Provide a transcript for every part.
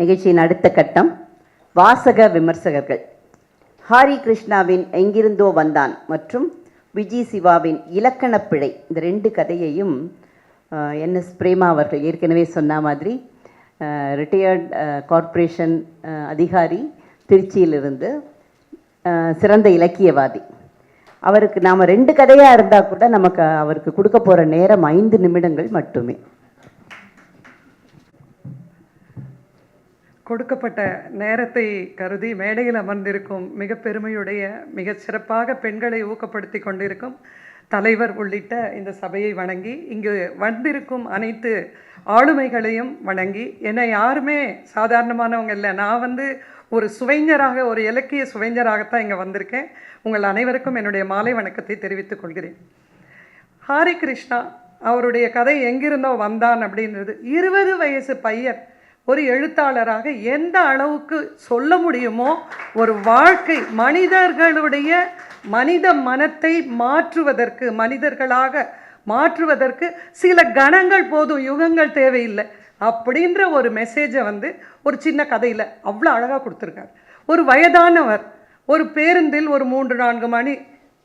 நிகழ்ச்சியின் அடுத்த கட்டம் வாசக விமர்சகர்கள். ஹாரி கிருஷ்ணாவின் எங்கிருந்தோ வந்தான் மற்றும் விஜி சிவாவின் இலக்கணப் பிழை. இந்த ரெண்டு கதையையும் என் எஸ் பிரேமா அவர்கள் ஏற்கனவே சொன்ன மாதிரி ரிட்டையர்ட் கார்ப்பரேஷன் அதிகாரி திருச்சியிலிருந்து அஹ், சிறந்த இலக்கியவாதி. அவருக்கு நாம் ரெண்டு கதையாக இருந்தால் கூட நமக்கு அவருக்கு கொடுக்க போகிற நேரம் ஐந்து நிமிடங்கள் மட்டுமே. கொடுக்கப்பட்ட நேரத்தை கருதி மேடையில் அமர்ந்திருக்கும் மிக பெருமையுடைய மிக சிறப்பாக பெண்களை ஊக்கப்படுத்தி கொண்டிருக்கும் தலைவர் உள்ளிட்ட இந்த சபையை வணங்கி இங்கு வந்திருக்கும் அனைத்து ஆளுமைகளையும் வணங்கி என்னை யாருமே சாதாரணமானவங்க இல்லை. நான் வந்து ஒரு சுவைஞராக ஒரு இலக்கிய சுவைஞராகத்தான் இங்கே வந்திருக்கேன். உங்கள் அனைவருக்கும் என்னுடைய மாலை வணக்கத்தை தெரிவித்துக் கொள்கிறேன். ஹாரி கிருஷ்ணா அவருடைய கதை எங்கிருந்தோ வந்தான் அப்படின்றது. இருபது வயசு பையன் ஒரு எழுத்தாளராக எந்த அளவுக்கு சொல்ல முடியுமோ ஒரு வாழ்க்கை மனிதர்களுடைய மனித மனத்தை மாற்றுவதற்கு மனிதர்களாக மாற்றுவதற்கு சில கணங்கள் போதும் யுகங்கள் தேவையில்லை அப்படின்ற ஒரு மெசேஜை வந்து ஒரு சின்ன கதையில் அவ்வளோ அழகாக கொடுத்துருக்காரு. ஒரு வயதானவர் ஒரு பேருந்தில் ஒரு மூன்று நான்கு மணி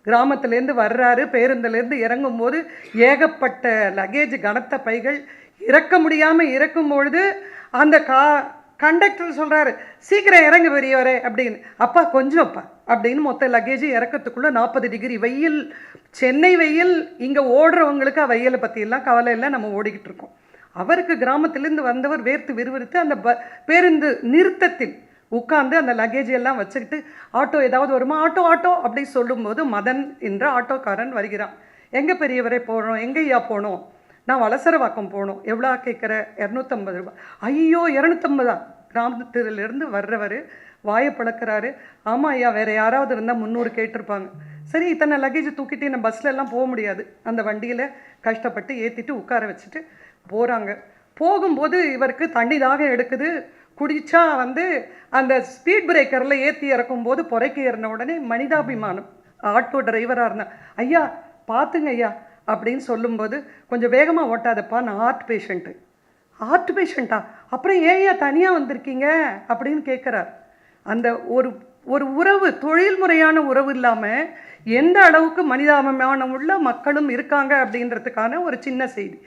கிராமத்துலேருந்து வர்றாரு. பேருந்துலேருந்து இறங்கும்போது ஏகப்பட்ட லக்கேஜ் கனத்த பைகள் இறக்க முடியாமல் இறக்கும் பொழுது அந்த கா கண்டக்டர் சொல்கிறாரு சீக்கிரம் இறங்கு பெரியவரே அப்படின்னு. அப்பா கொஞ்சம் அப்பா அப்படின்னு மொத்த லக்கேஜ் இறக்கிறதுக்குள்ளே நாற்பது டிகிரி வெயில் சென்னை வெயில் இங்கே ஓடுறவங்களுக்கு வெயிலை பற்றியெல்லாம் கவலை இல்லை நம்ம ஓடிக்கிட்டு இருக்கோம். அவருக்கு கிராமத்திலேருந்து வந்தவர் வேர்த்து விறுவிறுத்து அந்த ப பேருந்து நிறுத்தத்தில் உட்காந்து அந்த லக்கேஜ் எல்லாம் வச்சுக்கிட்டு ஆட்டோ ஏதாவது வருமா? ஆட்டோ ஆட்டோ அப்படி சொல்லும்போது மதன் என்ற ஆட்டோக்காரன் வருகிறான். எங்கே பெரியவரே போகிறோம் எங்கேயா போகணும் நான் வலசரவாக்கம் போகணும் எவ்வளோ கேட்குற இரநூத்தம்பது ரூபாய் ஐயோ இரநூத்தம்பதா? கிராமத்திலேருந்து வர்றவர் வாயை பழக்கிறாரு ஆமாம் ஐயா வேறு யாராவது இருந்தால் முந்நூறு கேட்டிருப்பாங்க. சரி இத்தனை லக்கேஜ் தூக்கிட்டு என்ன பஸ்ல எல்லாம் போக முடியாது. அந்த வண்டியில் கஷ்டப்பட்டு ஏற்றிட்டு உட்கார வச்சுட்டு போகிறாங்க போகும்போது இவருக்கு தண்ணி தாகம் எடுக்குது. குடிச்சா வந்து அந்த ஸ்பீட் பிரேக்கரில் ஏற்றி இறக்கும்போது புறைக்கு ஏறின உடனே மனிதாபிமானம். ஆட்டோ டிரைவராக இருந்தேன். ஐயா பார்த்துங்க ஐயா. அப்படின்னு சொல்லும்போது கொஞ்சம் வேகமாக ஓட்டாதப்பா நான் ஹார்ட் பேஷண்ட்டு ஹார்ட் பேஷண்ட்டா அப்புறம் ஏன் தனியாக வந்திருக்கீங்க? அப்படின்னு கேட்குறார் அந்த ஒரு ஒரு உறவு தொழில் முறையான உறவு இல்லாமல் எந்த அளவுக்கு மனிதாபிமானம் உள்ள மக்களும் இருக்காங்க அப்படின்றதுக்கான ஒரு சின்ன செய்தி.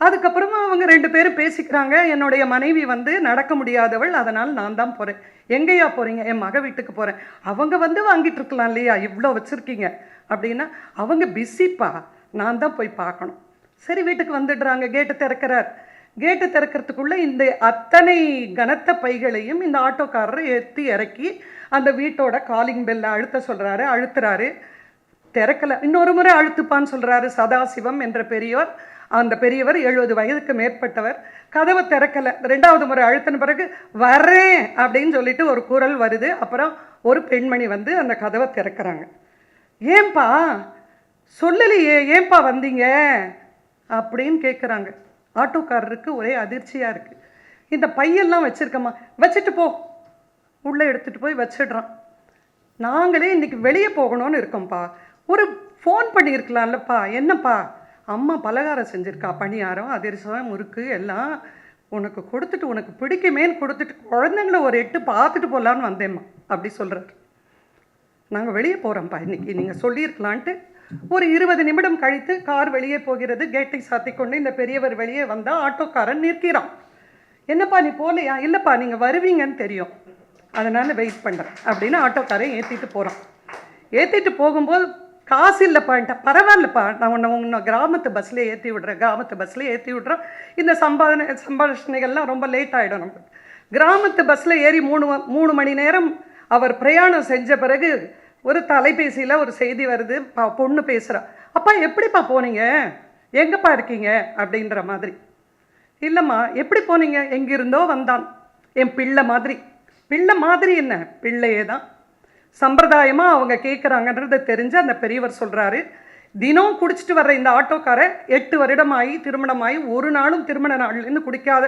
அதுக்கப்புறமா அவங்க ரெண்டு பேரும் பேசிக்கிறாங்க என்னுடைய மனைவி வந்து நடக்க முடியாதவள் அதனால் நான் தான் போகிறேன் எங்கேயா போகிறீங்க என் மக வீட்டுக்கு போகிறேன் அவங்க வந்து வாங்கிட்டு இருக்கலாம் இல்லையா? இவ்வளோ வச்சுருக்கீங்க. அப்படின்னா அவங்க பிஸிப்பா நான் தான் போய் பார்க்கணும். சரி வீட்டுக்கு வந்துடுறாங்க. கேட்டு திறக்கிறார். கேட்டு திறக்கிறதுக்குள்ளே இந்த அத்தனை கனத்த பைகளையும் இந்த ஆட்டோக்காரர் ஏற்றி இறக்கி அந்த வீட்டோட காலிங் பெல்லை அழுத்த சொல்கிறாரு அழுத்துறாரு. திறக்கல. இன்னொரு முறை அழுத்துப்பான்னு சொல்கிறாரு சதாசிவம் என்ற பெரியவர் அந்த பெரியவர் எழுபது வயதுக்கு மேற்பட்டவர். கதவை திறக்கல. ரெண்டாவது முறை அழுத்தின பிறகு வர்றேன் அப்படின்னு சொல்லிட்டு ஒரு குரல் வருது. அப்புறம் ஒரு பெண்மணி வந்து அந்த கதவை திறக்கிறாங்க. ஏன்பா சொல்லலையே ஏன்பா வந்தீங்க? அப்படின்னு கேட்குறாங்க ஆட்டோக்காரருக்கு ஒரே அதிர்ச்சியாக இருக்குது இந்த பையெல்லாம் வச்சுருக்கம்மா வச்சுட்டு போ. உள்ளே எடுத்துகிட்டு போய் வச்சிடுறான். நாங்களே இன்னைக்கு வெளியே போகணும்னு இருக்கோம்ப்பா. ஒரு ஃபோன் பண்ணியிருக்கலாம்லப்பா. என்னப்பா? அம்மா பலகாரம் செஞ்சுருக்கா பணியாரம் அதிரசம் முறுக்கு எல்லாம் உனக்கு கொடுத்துட்டு உனக்கு பிடிக்குமேன்னு கொடுத்துட்டு குழந்தைங்கள ஒரு எட்டு பார்த்துட்டு போகலான்னு வந்தேம்மா. அப்படி சொல்கிறார் நாங்கள் வெளியே போகிறோம்ப்பா இன்றைக்கி நீங்கள் சொல்லியிருக்கலான்ட்டு ஒரு இருபது நிமிடம் கழித்து கார் வெளியே போகிறது. கேட்டை சாத்தி கொண்டு இந்த பெரியவர் வெளியே வந்தால் ஆட்டோக்காரன் நிற்கிறான். என்னப்பா நீ போகலையா? இல்லைப்பா நீங்கள் வருவீங்கன்னு தெரியும். அதனால் வெயிட் பண்ணுறேன் அப்படின்னு ஆட்டோக்காரன் ஏற்றிட்டு போகிறான் ஏற்றிட்டு போகும்போது காசு இல்லைப்பான்ட்டா பரவாயில்லப்பா. நான் உன்னை உன்னை கிராமத்து பஸ்ஸில் ஏற்றி விடுறேன். கிராமத்து பஸ்ஸில் ஏற்றி விடுறோம் இந்த சம்பாதனை சம்பாஷணைகள்லாம் ரொம்ப லேட் ஆகிடும் நமக்கு. கிராமத்து பஸ்ஸில் ஏறி மூணு மூணு மணி நேரம் அவர் பிரயாணம் செஞ்ச பிறகு ஒரு தொலைபேசியில் ஒரு செய்தி வருது பா பொண்ணு பேசுகிறா அப்பா எப்படிப்பா போனீங்க? எங்கேப்பா இருக்கீங்க? அப்படின்ற மாதிரி. இல்லைம்மா எப்படி போனீங்க? எங்கிருந்தோ வந்தான். என் பிள்ளை மாதிரி. பிள்ளை மாதிரி என்ன? பிள்ளையே தான். சம்பிரதாயமாக அவங்க கேட்குறாங்கன்றதை தெரிஞ்சு அந்த பெரியவர் சொல்கிறாரு தினம் குடிச்சிட்டு வர்ற இந்த ஆட்டோக்காரர் எட்டு வருடமாகி திருமணமாகி ஒரு நாளும் திருமண நாள்லேருந்து குடிக்காத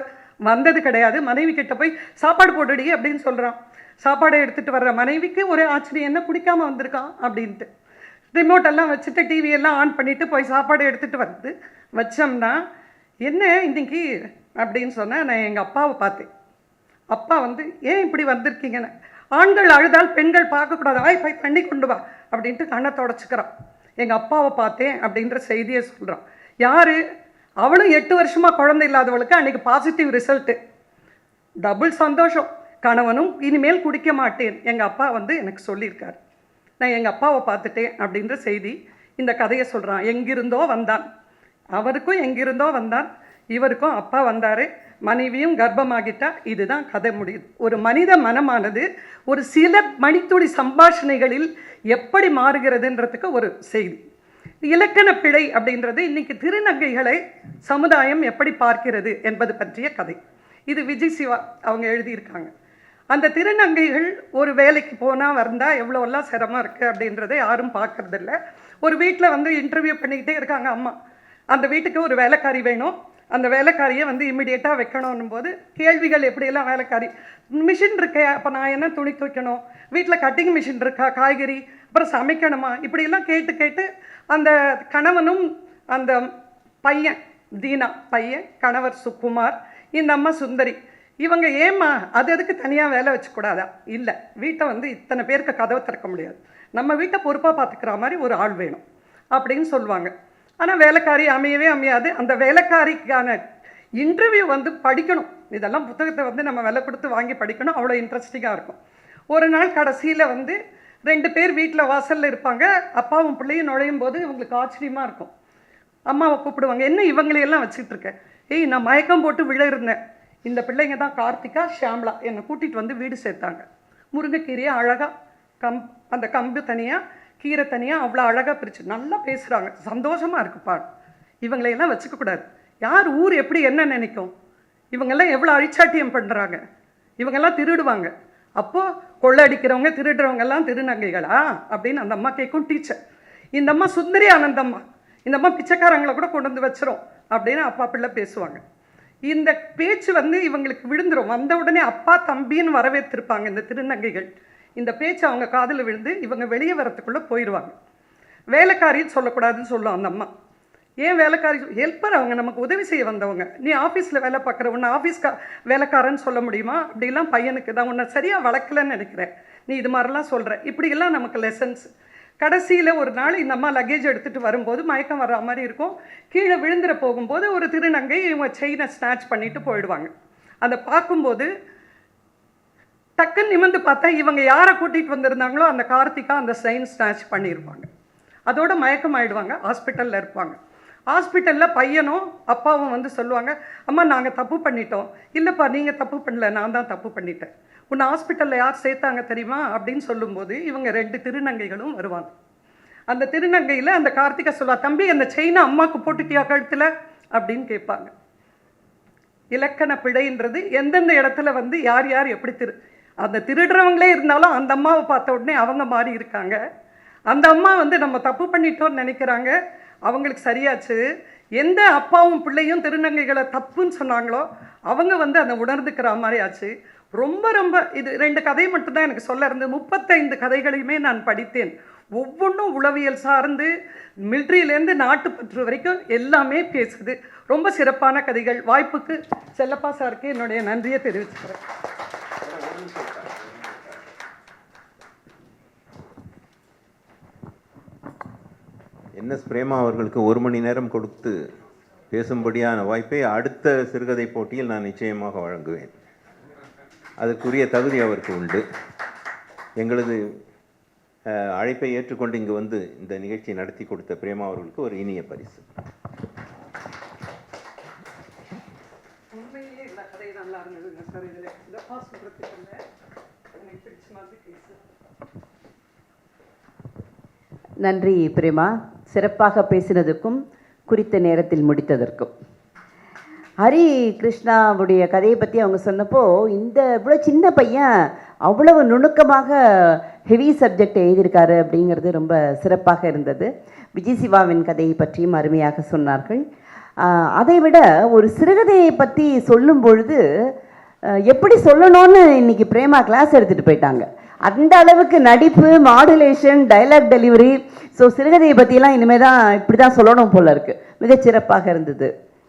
வந்தது கிடையாது. மனைவி கிட்ட போய் சாப்பாடு போட்டுடி அப்படின்னு சொல்கிறான் சாப்பாடை எடுத்துகிட்டு வர்ற மனைவிக்கு ஒரு ஆச்சரியம் என்ன பிடிக்காம வந்திருக்கான் அப்படின்ட்டு. ரிமோட் எல்லாம் வச்சுட்டு டிவி எல்லாம் ஆன் பண்ணிவிட்டு போய் சாப்பாடு எடுத்துகிட்டு வந்து வச்சோம்னா என்ன இன்றைக்கி அப்படின்னு சொன்னால் நான் எங்கள் அப்பாவை பார்த்தேன். அப்பா வந்து ஏன் இப்படி வந்திருக்கீங்கன்னு? ஆண்கள் அழுதால் பெண்கள் பார்க்கக்கூடாது. ஆய் போய் தண்ணி கொண்டு வா. அப்படின்ட்டு கண்ணை தொடச்சிக்கிறான். எங்கள் அப்பாவை பார்த்தேன் அப்படின்ற செய்தியை சொல்கிறான் யார்? அவளும் எட்டு வருஷமாக குழந்தை இல்லாதவளுக்கு அன்றைக்கி பாசிட்டிவ் ரிசல்ட்டு டபுள் சந்தோஷம். கணவனும் இனிமேல் குடிக்க மாட்டேன். எங்கள் அப்பா வந்து எனக்கு சொல்லியிருக்காரு. நான் எங்கள் அப்பாவை பார்த்துட்டேன் அப்படின்ற செய்தி இந்த கதையை சொல்கிறான் எங்கிருந்தோ வந்தான். அவருக்கும் எங்கிருந்தோ வந்தான். இவருக்கும் அப்பா வந்தார். மனைவியும் கர்ப்பமாகிட்டா இதுதான் கதை முடியுது. ஒரு மனித மனமானது ஒரு சில மணித்துளி சம்பாஷணைகளில் எப்படி மாறுகிறதுன்றதுக்கு ஒரு செய்தி. இலக்கண பிழை அப்படின்றது இன்னைக்கு திருநங்கைகளை சமுதாயம் எப்படி பார்க்கிறது என்பது பற்றிய கதை. இது விஜய் சிவா அவங்க எழுதியிருக்காங்க. அந்த திருநங்கைகள் ஒரு வேலைக்கு போனால் வந்தால் எவ்வளோலாம் சிரமம் இருக்குது அப்படின்றத யாரும் பார்க்கறதில்ல. ஒரு வீட்டில் வந்து இன்டர்வியூ பண்ணிக்கிட்டே இருக்காங்க அம்மா. அந்த வீட்டுக்கு ஒரு வேலைக்காரி வேணும். அந்த வேலைக்காரியை வந்து இம்மிடியேட்டாக வைக்கணும் போது கேள்விகள் எப்படியெல்லாம் வேலைக்காரி மிஷின் இருக்கே. அப்போ நான் என்ன துணி துவைக்கணும்? வீட்டில் கட்டிங் மிஷின் இருக்கா? காய்கறி? அப்புறம் சமைக்கணுமா? இப்படியெல்லாம் கேட்டு கேட்டு அந்த கணவனும் அந்த பையன் தீனா பையன் கணவர் சுக்குமார் இந்த அம்மா சுந்தரி இவங்க ஏம்மா அது அதுக்கு தனியாக வேலை வச்சுக்கூடாதா? இல்லை வீட்டை வந்து இத்தனை பேருக்கு கதவை திறக்க முடியாது. நம்ம வீட்டை பொறுப்பாக பார்த்துக்கிற மாதிரி ஒரு ஆள் வேணும் அப்படின்னு சொல்லுவாங்க. ஆனால் வேலைக்காரி அமையவே அமையாது. அந்த வேலைக்காரிக்கான இன்டர்வியூ வந்து படிக்கணும். இதெல்லாம் புத்தகத்தை வந்து நம்ம விலை கொடுத்து வாங்கி படிக்கணும். அவ்வளோ இன்ட்ரெஸ்டிங்காக இருக்கும். ஒரு நாள் கடைசியில் வந்து ரெண்டு பேர் வீட்டில் வாசலில் இருப்பாங்க. அப்பாவும் பிள்ளையும் நுழையும் போது இவங்களுக்கு ஆச்சரியமாக இருக்கும். அம்மாவை கூப்பிடுவாங்க என்ன இவங்களையெல்லாம் வச்சுட்டு ஏய் நான் மயக்கம் போட்டு விழ இருந்தேன் இந்த பிள்ளைங்க தான் கார்த்திகா ஷியாம்லா. என்னை கூட்டிகிட்டு வந்து வீடு சேர்த்தாங்க. முருங்கைக்கீரையை அழகாக கம் அந்த கம்பு தனியாக கீரை தனியாக அவ்வளோ அழகாக பிரித்து நல்லா பேசுகிறாங்க சந்தோஷமாக இருக்குப்பா இவங்களையெல்லாம் வச்சுக்கக்கூடாது. யார் ஊர் எப்படி என்ன நினைக்கும்? இவங்கெல்லாம் எவ்வளோ அழிச்சாட்டியம் பண்ணுறாங்க இவங்கெல்லாம் திருடுவாங்க. அப்போது கொள்ளடிக்கிறவங்க திருடுறவங்க எல்லாம் திருநங்கைகளா? அப்படின்னு அந்த அம்மா கேட்கும் டீச்சர் இந்த அம்மா சுந்தரி ஆனந்தம்மா இந்த அம்மா பிச்சைக்காரங்களை கூட கொண்டு வந்து வச்சிரும் அப்படின்னு அப்பா பிள்ளை பேசுவாங்க. இந்த பேச்சு வந்து இவங்களுக்கு விழுந்துரும். வந்த உடனே அப்பா தம்பின்னு வரவேற்றிருப்பாங்க இந்த திருநங்கைகள். இந்த பேச்சு அவங்க காதில் விழுந்து இவங்க வெளியே வரத்துக்குள்ளே போயிடுவாங்க வேலைக்காரின்னு சொல்லக்கூடாதுன்னு சொல்லும் அந்த அம்மா. ஏன் வேலைக்காரி ஹெல்ப்பர் அவங்க நமக்கு உதவி செய்ய வந்தவங்க. நீ ஆஃபீஸில் வேலை பார்க்குற உன்னை ஆஃபீஸ்க்கா வேலைக்காரன்னு சொல்ல முடியுமா? அப்படிலாம் பையனுக்கு தான் உன்னை சரியாக வளர்க்கலன்னு நினைக்கிறேன். நீ இது மாதிரிலாம் சொல்கிற இப்படியெல்லாம் நமக்கு லெசன்ஸ் கடைசியில் ஒரு நாள் இந்த அம்மா லக்கேஜ் எடுத்துகிட்டு வரும்போது மயக்கம் வர்ற மாதிரி இருக்கும். கீழே விழுந்துற போகும்போது ஒரு திருநங்கை இவங்க செயினை ஸ்நாச் பண்ணிட்டு போயிடுவாங்க. அதை பார்க்கும்போது டக்குன்னு நிமிந்து பார்த்தா இவங்க யாரை கூட்டிகிட்டு வந்திருந்தாங்களோ அந்த கார்த்திகா அந்த செயின் ஸ்நாச் பண்ணியிருப்பாங்க அதோட மயக்கம் ஆயிடுவாங்க ஹாஸ்பிட்டலில் இருப்பாங்க. ஹாஸ்பிட்டலில் பையனும் அப்பாவும் வந்து சொல்லுவாங்க அம்மா நாங்கள் தப்பு பண்ணிட்டோம். இல்லைப்பா நீங்கள் தப்பு பண்ணல நான் தான் தப்பு பண்ணிட்டேன். உன்னை ஹாஸ்பிட்டலில் யார் சேர்த்தாங்க தெரியுமா? அப்படின்னு சொல்லும்போது இவங்க ரெண்டு திருநங்கைகளும் வருவாங்க. அந்த திருநங்கையில் அந்த கார்த்திகா சொல்லுவா தம்பி அந்த செயினை அம்மாவுக்கு போட்டுட்டியா கழுத்தில்? அப்படின்னு கேட்பாங்க. இலக்கண பிழைன்றது எந்தெந்த இடத்துல வந்து யார் யார் எப்படி திரு அந்த திருடுறவங்களே இருந்தாலும் அந்த அம்மாவை பார்த்த உடனே அவங்க மாறி இருக்காங்க. அந்த அம்மா வந்து நம்ம தப்பு பண்ணிட்டோம்னு நினைக்கிறாங்க. அவங்களுக்கு சரியாச்சு. எந்த அப்பாவும் பிள்ளையும் திருநங்கைகளை தப்புன்னு சொன்னாங்களோ அவங்க வந்து அதை உணர்ந்துக்கிற மாதிரி ஆச்சு. ரொம்ப ரொம்ப இது ரெண்டு கதை மட்டும்தான் எனக்கு சொல்ல இருந்தது முப்பத்தைந்து கதைகளையுமே நான் படித்தேன். ஒவ்வொன்றும் உளவியல் சார்ந்து மில்ட்ரியிலேருந்து நாட்டுப்பற்று வரைக்கும் எல்லாமே பேசுது. ரொம்ப சிறப்பான கதைகள். வாய்ப்புக்கு செல்லப்பா சாருக்கு என்னுடைய நன்றியை தெரிவிச்சுக்கிறேன். என்எஸ் பிரேமா அவர்களுக்கு ஒரு மணி நேரம் கொடுத்து பேசும்படியான வாய்ப்பை அடுத்த சிறுகதை போட்டியில் நான் நிச்சயமாக வழங்குவேன். அதற்குரிய தகுதி அவருக்கு உண்டு. எங்களது அழைப்பை ஏற்றுக்கொண்டு இங்கு வந்து இந்த நிகழ்ச்சியை நடத்தி கொடுத்த பிரேமா அவர்களுக்கு ஒரு இனிய பரிசு. உண்மையிலேயே இந்த கதை நல்லா இருந்ததுங்க சார் இதில். இதப்பா சொல்கிறதுக்கு இல்லை எனக்கு பிடிச்ச மாதிரி பேசு. நன்றி பிரேமா. சிறப்பாக பேசினதுக்கும் குறித்த நேரத்தில் முடித்ததற்கும். ஹரி கிருஷ்ணாவுடைய கதையை பற்றி அவங்க சொன்னப்போ இந்த இவ்வளோ சின்ன பையன் அவ்வளவு நுணுக்கமாக ஹெவி சப்ஜெக்ட் எழுதியிருக்காரு அப்படிங்கிறது ரொம்ப சிறப்பாக இருந்தது. விஜய் சிவாவின் கதையை பற்றியும் அருமையாக சொன்னார்கள். அதை விட ஒரு சிறுகதையை பற்றி சொல்லும் பொழுது எப்படி சொல்லணும்னு இன்னைக்கு பிரேமா கிளாஸ் எடுத்துகிட்டு போயிட்டாங்க. அந்த அளவுக்கு நடிப்பு மாடுலேஷன் டைலாக் டெலிவரி ஸோ சிறுகதையை பற்றியெல்லாம் இனிமேல் தான் இப்படி தான் சொல்லணும் போல இருக்குது மிகச்சிறப்பாக இருந்தது.